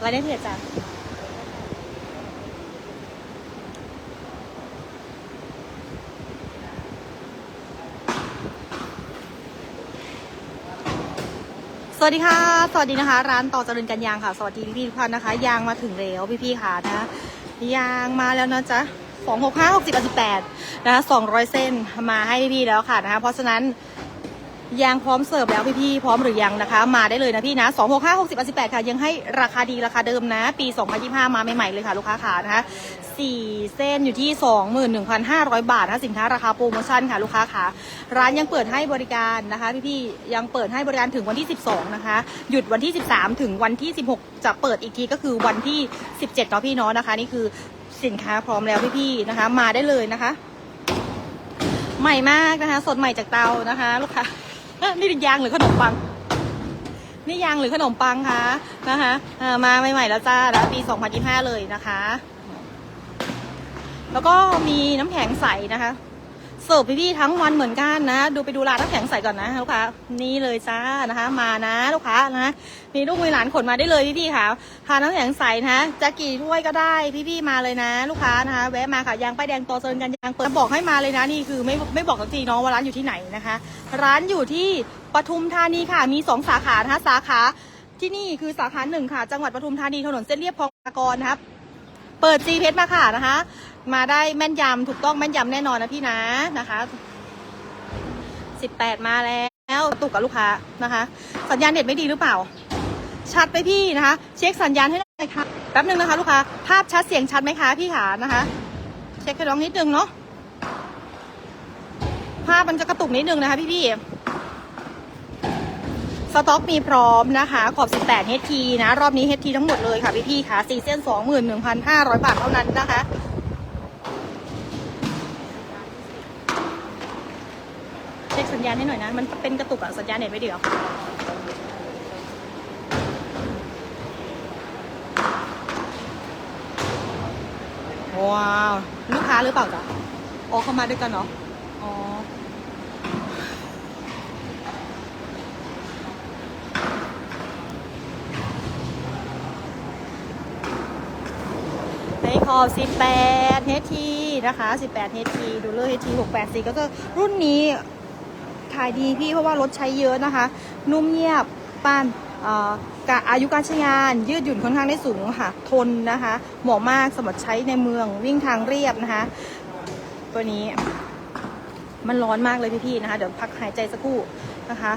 ไลน์ในเพจจ้ะสวัสดีค่ะ สวัสดีนะคะ ร้านต่อเจริญกันยางค่ะ สวัสดีพี่ทุกท่านนะคะ ยางมาถึงแล้วพี่ๆค่ะนะ ยางมาแล้วนะจ๊ะสองหกห้าหกสิบสิบแปดนะคะสองร้อยเส้นมาให้พี่แล้วค่ะนะคะ เพราะฉะนั้น ยางพร้อมเสิร์ฟแล้วพี่ๆพร้อมหรือยังนะคะ มาได้เลยนะพี่นะ2 6 5 6 0 18 ค่ะ ยังให้ราคาดีราคาเดิมนะ ปี 2025 มาใหม่ๆเลยค่ะ ลูกค้าขานะคะ4เส้นอยู่ที่ 21,500 บาทนะสินค้าราคาโปรโมชั่นค่ะ ลูกค้าขาร้านยังเปิดให้บริการนะคะ พี่ๆยังเปิดให้บริการถึงวันที่ 12 นะคะ หยุดวันที่ 13 ถึงวันที่ 16 จะเปิดอีกทีก็คือวันที่ 17เนาะพี่เนาะนะคะ นี่คือสินค้าพร้อมแล้วพี่ๆนะคะ มาได้เลยนะคะ ใหม่มากนะคะ สดใหม่จากเตานะคะ ลูกค้า นี่ยางหรือขนมปัง นี่ยางหรือขนมปังคะนะคะมาใหม่ๆแล้วจ้าแล้วปี 2025 เลยนะคะ แล้วก็มีน้ำแข็งใสนะคะ เสิร์ฟพี่ๆทั้งวันเหมือนกันนะ ดูไปดูร้านน้ำแข็งใสก่อนนะลูกค้านี่เลยจ้านะคะ มานะลูกค้านะมีลูกมีหลานขนมาได้เลยพี่ๆค่ะทานน้ำแข็งใสนะจะกี่ถ้วยก็ได้พี่ๆมาเลยนะ ลูกค้านะคะแวะมาค่ะยางป้ายแดงโตเซินกันยางเปิดบอกให้มาเลยนะนี่คือไม่ไม่บอกสักทีเนาะว่าร้านอยู่ที่ไหนนะคะ ร้านอยู่ที่ปทุมธานีค่ะมีสองสาขานะคะสาขาที่นี่คือสาขาหนึ่งค่ะ จังหวัดปทุมธานีถนนเส้นเรียบคลองตะกอนะครับ เปิด G เพชรมาค่ะนะคะมาได้แม่นยำถูกต้องแม่นยำแน่นอนนะพี่นะนะคะ18มาแล้วตุกกับลูกค้านะคะ สัญญาณเน็ตไม่ดีหรือเปล่า ชัดไปพี่นะคะ เช็คสัญญาณให้หน่อยค่ะแป๊บนึงนะคะ ลูกค้าภาพชัดเสียงชัดไหมคะพี่ขานะคะ เช็คให้น้องนิดนึงเนาะภาพมันจะกระตุกนิดนึงนะคะ พี่พี่สต็อกมีพร้อมนะคะ ขอบ 18 HT นะ รอบนี้ HT ทั้งหมดเลยค่ะพี่พี่ค่ะ4เส้น 21,500 บาทเท่านั้นนะคะ ช็คสัญญาณให้หน่อยนะ มันเป็นกระตุกอะสัญญาณเน็ตไม่ดีหรอว้าว ลูกค้าหรือเปล่าจ๊ะอ๋อเขามาด้วยกันเนาะอ๋อในขอบ18 HT นะคะ 18 HT ดูเลย HT 684 ก็คือรุ่นนี้ ขายดีพี่เพราะว่ารถใช้เยอะนะคะ นุ่มเงียบปานเอ่อกะอายุการใช้งานยืดหยุ่นค่อนข้างได้สูงค่ะ ทนนะคะ เหมาะมากสำหรับใช้ในเมืองวิ่งทางเรียบนะคะ ตัวนี้มันร้อนมากเลยพี่ๆนะคะ เดี๋ยวพักหายใจสักครู่นะคะ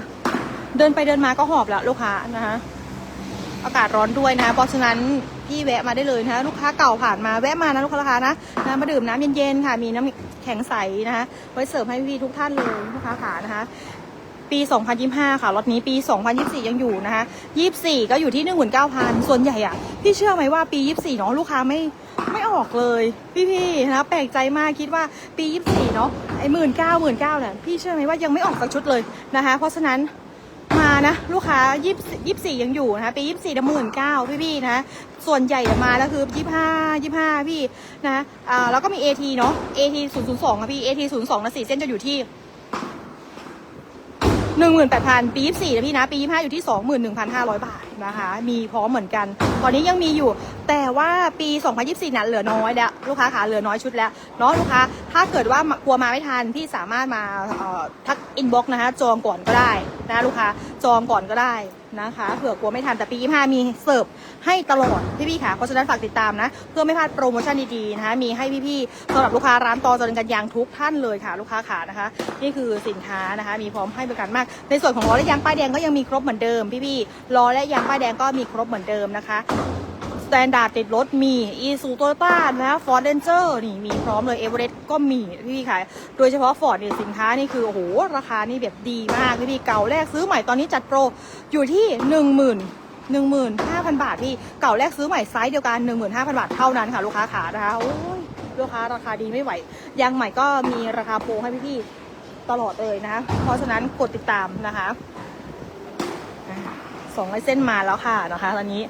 เดินไปเดินมาก็หอบแล้วลูกค้านะคะ อากาศร้อนด้วยนะ เพราะฉะนั้น พี่แวะมาได้เลยนะคะลูกค้าเก่าผ่านมาแวะมานะลูกค้านะนะมาดื่มน้ำเย็นๆค่ะ มีน้ำแข็งใสนะคะไว้เสิร์ฟให้พี่ทุกท่านเลยลูกค้าขานะคะปี 2025 ค่ะ รถนี้ปี 2024 ยังอยู่นะคะ 24 ก็อยู่ที่ 19,000 ส่วนใหญ่อะพี่เชื่อไหมว่าปี 24 เนาะลูกค้าไม่ไม่ออกเลย พี่ๆนะแปลกใจมากคิดว่าปี 24 เนาะไอ้หมื่นเก้าหมื่นเก้าเนี่ยพี่เชื่อไหมว่ายังไม่ออกสักชุดเลยนะคะ เพราะฉะนั้น นะ ลูกค้ายี่ยี่สี่ยังอยู่นะคะปียี่สี่ละหมื่นเก้าพี่พี่นะ ส่วนใหญ่จะมาแล้วคือยี่ห้ายี่ห้าพี่นะอ่าแล้วก็มี AT เนาะ AT ศูนย์ศูนย์สองค่ะพี่ AT ศูนย์สองนะสี่เส้นจะอยู่ที่หนึ่งหมื่นแปดพันปียี่สี่นะพี่นะ ปียี่ห้าอยู่ที่สองหมื่นหนึ่งพันห้าร้อยบาท นะคะ มีพร้อมเหมือนกัน ตอนนี้ยังมีอยู่ แต่ว่าปีสองพันยี่สี่นั้นเหลือน้อยแล้ว ลูกค้าขาเหลือน้อยชุดแล้วเนาะลูกค้า ถ้าเกิดว่ากลัวมาไม่ทันพี่สามารถมาทักอินบ็อกซ์นะคะจองก่อนก็ได้นะลูกค้าจองก่อนก็ได้นะคะเผื่อกลัวไม่ทันแต่ปี25มีเสิร์ฟให้ตลอดพี่ๆค่ะเพราะฉะนั้นฝากติดตามนะ เพื่อไม่พลาดโปรโมชั่นดีๆนะคะมีให้พี่ๆสำหรับลูกค้าร้านตอจริญกันยางทุกท่านเลยค่ะ ลูกค้าขานะคะ นี่คือสินค้านะคะ มีพร้อมให้บริการมาก ในส่วนของล้อและยางป้ายแดงก็ยังมีครบเหมือนเดิมพี่ๆล้อและยางป้ายแดงก็มีครบเหมือนเดิมนะคะสแตนดาร์ดติดรถมีอีซูโตโยต้านะฟอร์ดเดนเจอร์นี่มีพร้อมเลยเอเวอเรสต์ก็มีพี่ๆค่ะโดยเฉพาะฟอร์ดเนี่ยสินค้านี่คือโอ้โหราคานี่แบบดีมากพี่เก่าแรกซื้อใหม่ตอนนี้จัดโปรอยู่ที่หนึ่งหมื่นหนึ่งหมื่นห้าพันบาทพี่เก่าแรกซื้อใหม่ไซส์เดียวกันหนึ่งหมื่นห้าพันบาทเท่านั้นค่ะ ลูกค้าขานะคะโอ้ยลูกค้าราคาดีไม่ไหวยางใหม่ก็มีราคาโปรให้พี่ๆตลอดเลยนะคะเพราะฉะนั้นกดติดตามนะคะ สองร้อยเส้นมาแล้วค่ะนะคะตอนนี้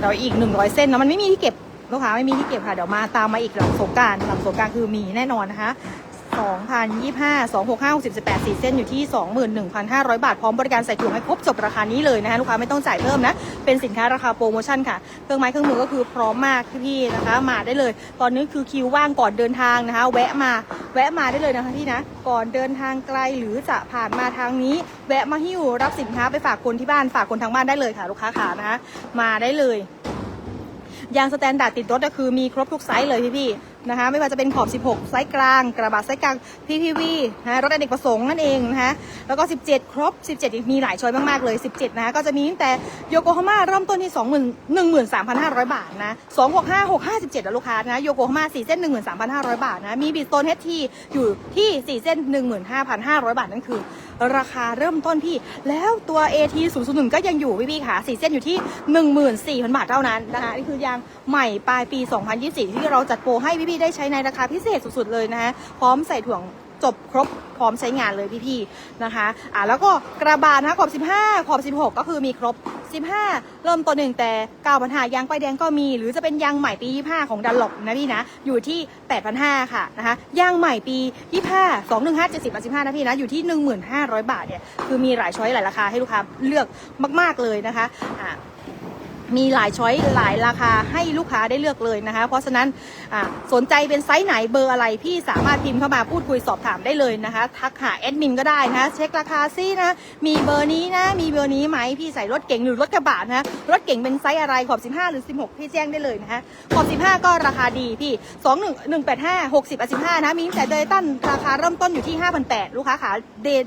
เราอีกหนึ่งร้อยเส้นนะมันไม่มีที่เก็บลูกค้าไม่มีที่เก็บค่ะเดี๋ยวมาตามมาอีกหลังสงการหลังสงการคือมีแน่นอนนะคะสองพันยี่ห้าสองหกห้าหบสิบแปดสี่เส้นอยู่ที่สองหมื่นหนึ่งพันห้าร้อยบาท พร้อมบริการใส่ถุงให้ครบจบราคานี้เลยนะคะลูกค้าไม่ต้องจ่ายเพิ่มนะ เป็นสินค้าราคาโปรโมชั่นค่ะ เครื่องไม้เครื่องมือก็คือพร้อมมากพี่นะคะ มาได้เลย ตอนนี้คือคิวว่างก่อนเดินทางนะคะ แวะมา แวะมาได้เลยนะคะพี่นะ ก่อนเดินทางไกลหรือจะผ่านมาทางนี้ แวะมาหิ้วรับสินค้าไปฝากคนที่บ้านฝากคนทางบ้านได้เลยค่ะ ลูกค้าขานะคะมาได้เลยยางสแตนดาร์ดติดรถก็คือมีครบทุกไซส์เลยพี่พี่ นะคะไม่ว่าจะเป็นขอบ 16 ไซส์กลาง กระบะไซส์กลาง PPV นะรถอเนกประสงค์นั่นเองนะคะแล้วก็ 17 ครบ 17 มีหลายช้อยมาก ๆ เลย 17 นะคะก็จะมีตั้งแต่โยโกฮาม่าเริ่มต้นที่ 20,000 13,500 บาทนะ265 657นะลูกค้านะโยโกฮาม่า4เส้น 13,500 บาทนะมีบิสโตนเฮดทีอยู่ที่ 4 เส้น 15,500 บาทนั่นคือ ราคาเริ่มต้นพี่ แล้วตัว AT 0 0 1ก็ยังอยู่พี่พี่ค่ะ4เส้นอยู่ที่ 14,000 บาทเท่านั้นนะคะนี่คือยางใหม่ปลายปี 2024 ที่เราจัดโปรให้พี่พี่ได้ใช้ในราคาพิเศษสุดๆเลยนะคะพร้อมใส่ถ่วง จบครบพร้อมใช้งานเลยพี่ๆนะคะอ่าแล้วก็กระบานะคะขอบ 15 ขอบ 16 ก็คือมีครบ 15 เริ่มต้นหนึ่งแต่9 5 0 0ยางป้ายแดงก็มี หรือจะเป็นยางใหม่ปี 25 ของดันหลบนะพี่นะอยู่ที่ 8,500 ค่ะนะคะยางใหม่ปี 25 215 70 15นะพี่นะอยู่ที่ 1,500 บาทเนี่ยคือมีหลายช้อยหลายราคาให้ลูกค้าเลือกมาก ๆเลยนะคะอ่า มีหลายช้อยหลายราคาให้ลูกค้าได้เลือกเลยนะคะ เพราะฉะนั้นสนใจเป็นไซส์ไหนเบอร์อะไรพี่สามารถพิมพ์เข้ามาพูดคุยสอบถามได้เลยนะคะ ทักหาแอดมินก็ได้นะคะเช็คราคาซินะ มีเบอร์นี้นะ มีเบอร์นี้ไหมพี่ใส่รถเก๋งหรือรถกระบะนะรถเก๋งเป็นไซส์อะไรขอบ 15 หรือ 16 พี่แจ้งได้เลยนะคะขอบ 15 ก็ราคาดีพี่ 2 1 1 8 5 60อะ15 นะมีแต่เดยตันราคาเริ่มต้นอยู่ที่ 5,800 ลูกค้าขาเดน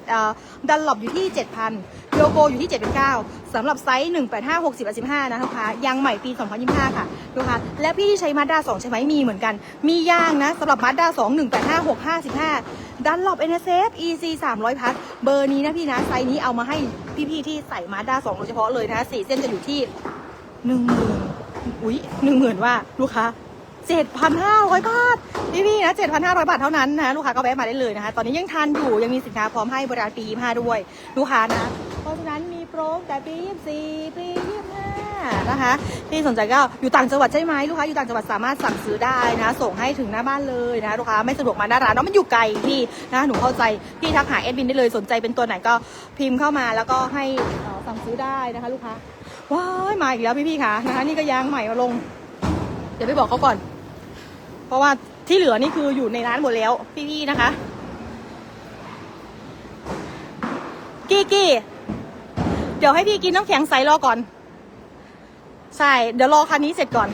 ดันหลบอยู่ที่ 7,000โยโกอยู่ที่ 7,900สำหรับไซส์ 185 60อะ15 นะลูกค้ายางใหม่ปี 2025 ค่ะลูกค้าและพี่ที่ใช้มาด้า2ใช่ไหมมีเหมือนกัน มียางนะสำหรับมาด้า2 185 655ดันหลบ NSF EC 300 พัทเบอร์นี้นะพี่นะไซส์นี้เอามาให้พี่ๆที่ใส่มาด้า2โดยเฉพาะเลยนะสี่เส้นจะอยู่ที่หนึ่งหมื่นอุ้ยหนึ่งหมื่นว่าลูกค้าเจ็ดพันห้าร้อยบาทพี่พี่นะเจ็ดพันห้าร้อยบาทเท่านั้นนะลูกค้าก็แวะมาได้เลยนะคะ ตอนนี้ยังทันอยู่ยังมีสินค้าพร้อมให้บริการปีห้าด้วย ลูกค้านะะฉะนั้นมีโปรแต่ปียี่สี่ปียี่ห้านะคะ ที่สนใจก็อยู่ต่างจังหวัดใช่ไหมลูกค้าอยู่ต่างจังหวัดสามารถสั่งซื้อได้นะ ส่งให้ถึงหน้าบ้านเลยนะลูกค้าไม่สะดวกมาหน้าร้านเนาะมันอยู่ไกลพี่นะหนูเข้าใจพี่ทักหาแอดมินได้เลยสนใจเป็นตัวไหนก็พิมพ์เข้ามาแล้วก็ให้สั่งซื้อได้นะคะ ลูกค้าว้ายมาอีกแล้วพี่ๆค่ะนะคะ นี่ก็ยางใหม่มาลง เดี๋ยวไปบอกเขาก่อน เพราะว่าที่เหลือนี่คืออยู่ในร้านหมดแล้ว พี่ๆนะคะ กี้กี้ เดี๋ยวให้พี่กินน้ำแข็งใสรอก่อน ใช่ เดี๋ยวรอคันนี้เสร็จก่อน